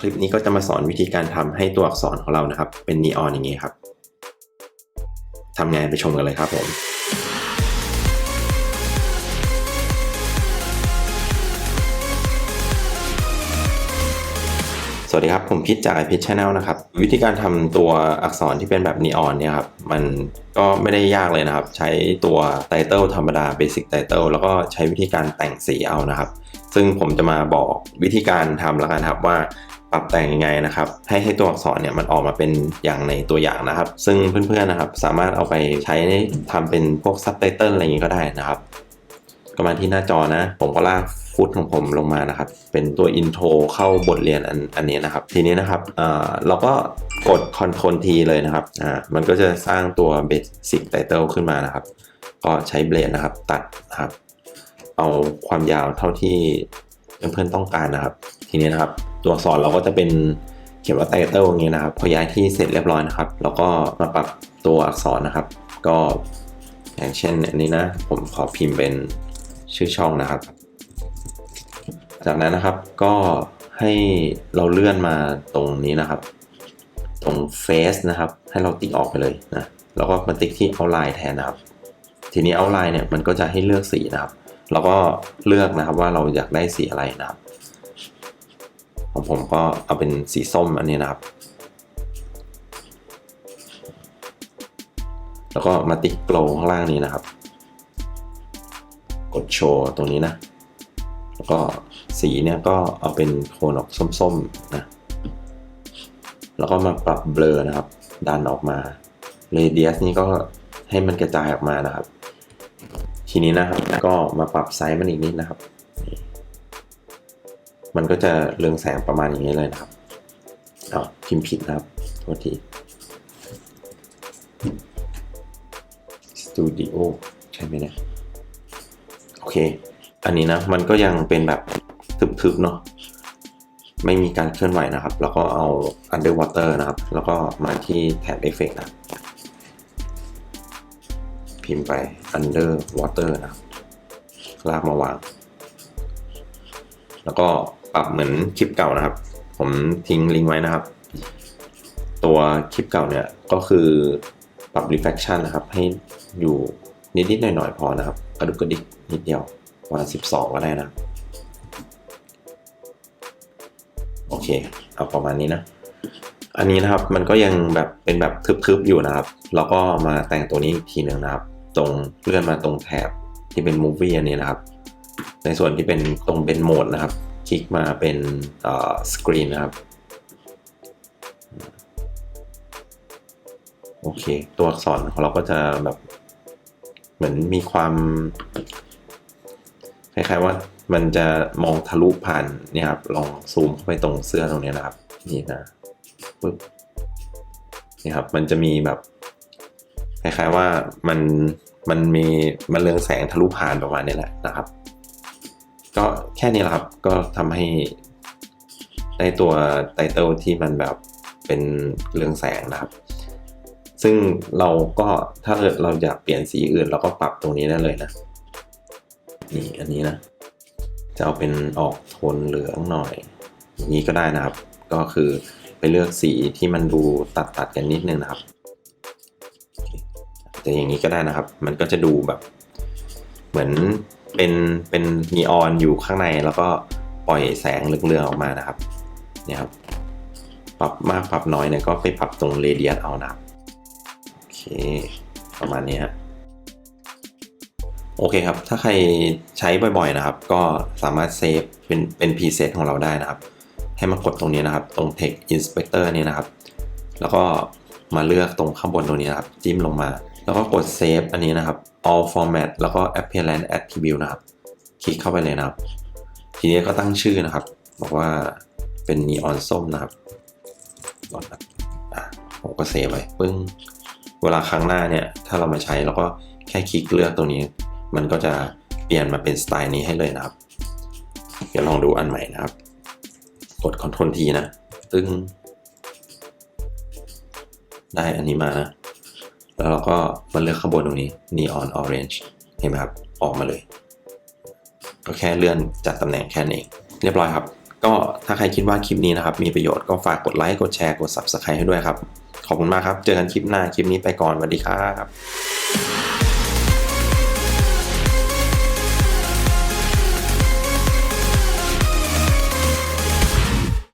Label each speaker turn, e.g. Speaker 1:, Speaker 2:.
Speaker 1: คลิปนี้ก็จะมาสอนวิธีการทำให้ตัวอักษรของเรานะครับ เป็นนีออนอย่างนี้ครับทำไงไปชมกันเลยครับผมสวัสดีครับ ผมพิชจากไอพิชชแนลนะครับ วิธีการทำตัวอักษรที่เป็นแบบนีออนเนี่ยครับ มันก็ไม่ได้ยากเลยนะครับ ใช้ตัวไตเติลธรรมดา Basic Title แล้วก็ใช้วิธีการแต่งสีเอานะครับ ซึ่งผมจะมาบอกวิธีการทำแล้วกันครับว่า รับแต่งยังไงนะครับ ให้ให้ตัวอักษรเนี่ยมันออกมาเป็นอย่างในตัวอย่างนะครับ ซึ่งเพื่อนๆนะครับ สามารถเอาไปใช้ทำเป็นพวกซับไตเติลอะไรอย่างนี้ก็ได้นะครับก็มาที่หน้าจอนะ ผมก็ลากฟุตของผมลงมานะครับ เป็นตัวอินโทรเข้าบทเรียนอันอันนี้นะครับ ทีนี้นะครับเราก็กด Ctrl T เลยนะครับอ่ามันก็จะสร้างตัว Basic Title ขึ้นมานะครับ ก็ใช้เบลดนะครับ ตัดนะครับ เอาความยาวเท่าที่ เพื่อนๆต้องการนะครับ ทีนี้นะครับ ตัวอักษรเราก็จะเป็นเขียนว่าไตเติลอย่างนี้นะครับพอย้ายที่เสร็จเรียบร้อยนะครับแล้วก็มาปรับตัวอักษรนะครับ ก็อย่างเช่นอันนี้นะ ผมขอพิมพ์เป็นชื่อช่องนะครับ จากนั้นนะครับก็ให้เราเลื่อนมาตรงนี้นะครับ ตรงเฟซนะครับ ให้เราติ๊กออกไปเลยนะแล้วก็มาติ๊กที่เอาไลน์แทนนะครับ ทีนี้เอาไลน์เนี่ยมันก็จะให้เลือกสีนะครับ แล้วก็เลือกนะครับว่าเราอยากได้สีอะไรนะครับ ของผมก็เอาเป็นสีส้มอันนี้นะครับ แล้วก็มาติ๊กโกลข้างล่างนี้นะครับ กดโชว์ตรงนี้นะ แล้วก็สีเนี่ยก็เอาเป็นโทนออกส้มๆนะ แล้วก็มาปรับเบลอนะครับ ดันออกมาเรเดียสนี่ก็ให้มันกระจายออกมานะครับ ทีนี้นะครับก็มาปรับไซส์มันอีกนิดนะครับ มันก็จะเรืองแสงประมาณอย่างนี้เลยนะครับเอาพิมพ์ผิดนะครับโทษทีสตูดิโอใช่ไหมเนี่ยโอเค อันนี้นะมันก็ยังเป็นแบบทึบๆเนาะไม่มีการเคลื่อนไหวนะครับ แล้วก็เอา underwater นะครับ แล้วก็มาที่แถบ effect นะ พิมพ์ไป underwater นะครับลากมาวาง แล้วก็ปรับเหมือนคลิปเก่านะครับ ผมทิ้งลิงก์ไว้นะครับ ตัวคลิปเก่าเนี่ยก็คือปรับ reflection นะครับ ให้อยู่นิดๆหน่อยๆพอนะครับ กระดุกกระดิกนิดเดียววันสิบสองก็ได้นะ โอเค เอาประมาณนี้นะ อันนี้นะครับมันก็ยังแบบเป็นแบบทึบๆอยู่นะครับ แล้วก็มาแต่งตัวนี้อีกทีหนึ่งนะครับ ตรงเลื่อนมาตรงแถบที่เป็น movie อันนี้นะครับ ในส่วนที่เป็นตรงเป็นโหมดนะครับ คลิกมาเป็นสกรีนนะครับโอเค ตัวอักษรของเราก็จะแบบเหมือนมีความคล้ายๆว่ามันจะมองทะลุผ่านเนี่ยครับ ลองซูมเข้าไปตรงเสื้อตรงนี้นะครับ นี่นะปึ๊บนี่ครับ มันจะมีแบบ คล้ายๆว่ามัน มันมีมันเรืองแสงทะลุผ่านประมาณนี้แหละนะครับ ก็แค่นี้แหละครับก็ทำให้ได้ตัวไตเติลที่มันแบบเป็นเรืองแสงนะครับ ซึ่งเราก็ถ้าเกิดเราอยากเปลี่ยนสีอื่น เราก็ปรับตรงนี้ได้เลยนะ นี่อันนี้นะ จะเอาเป็นออกโทนเหลืองหน่อยอย่างนี้ก็ได้นะครับ ก็คือไปเลือกสีที่มันดูตัดตัดกันนิดนึงนะครับ แต่อย่างนี้ก็ได้นะครับ มันก็จะดูแบบ เหมือนเป็นเป็นนีออนอยู่ข้างในแล้วก็ปล่อยแสงเรืองๆออกมานะครับเนี่ยครับปรับมากปรับน้อยเนี่ยก็ไปปรับตรงเรเดียสเอานะครับโอเค ประมาณนี้ฮะโอเคครับ ถ้าใครใช้บ่อยๆนะครับ ก็สามารถเซฟเป็นเป็นพรีเซตของเราได้นะครับ ให้มากดตรงนี้นะครับ ตรง Text Inspector นี่นะครับ แล้วก็มาเลือกตรงข้างบนตรงนี้นะครับ จิ้มลงมา แล้วก็กดเซฟอันนี้นะครับ all format แล้วก็ appearance attribute นะครับ คลิกเข้าไปเลยนะครับ ทีนี้ก็ตั้งชื่อนะครับ บอกว่าเป็นนีออนส้มนะครับก่อนนะอะผมก็เซฟไว้ปึ้ง เวลาครั้งหน้าเนี่ย ถ้าเรามาใช้เราก็แค่คลิกเลือกตรงนี้ มันก็จะเปลี่ยนมาเป็นสไตล์นี้ให้เลยนะครับ เดี๋ยวลองดูอันใหม่นะครับ กด Ctrl T นะ ตึ้ง ได้อันนี้มานะ แล้วเราก็มาเลือกข้างบนตรงนี้ Neon Orange เห็นไหมครับ ออกมาเลย ก็แค่เลื่อนจัดตำแหน่งแค่นี้นเอง เรียบร้อยครับกก็ถ้าใครคิดว่าคลิปนี้นะครับ มีประโยชน์ก็ฝากกดไลค์กดแชร์กด Subscribe ให้ด้วยครับ ขอบคุณมากครับ เจอกันคลิปหน้าคลิปนี้ไปก่อนสวัสดีครับ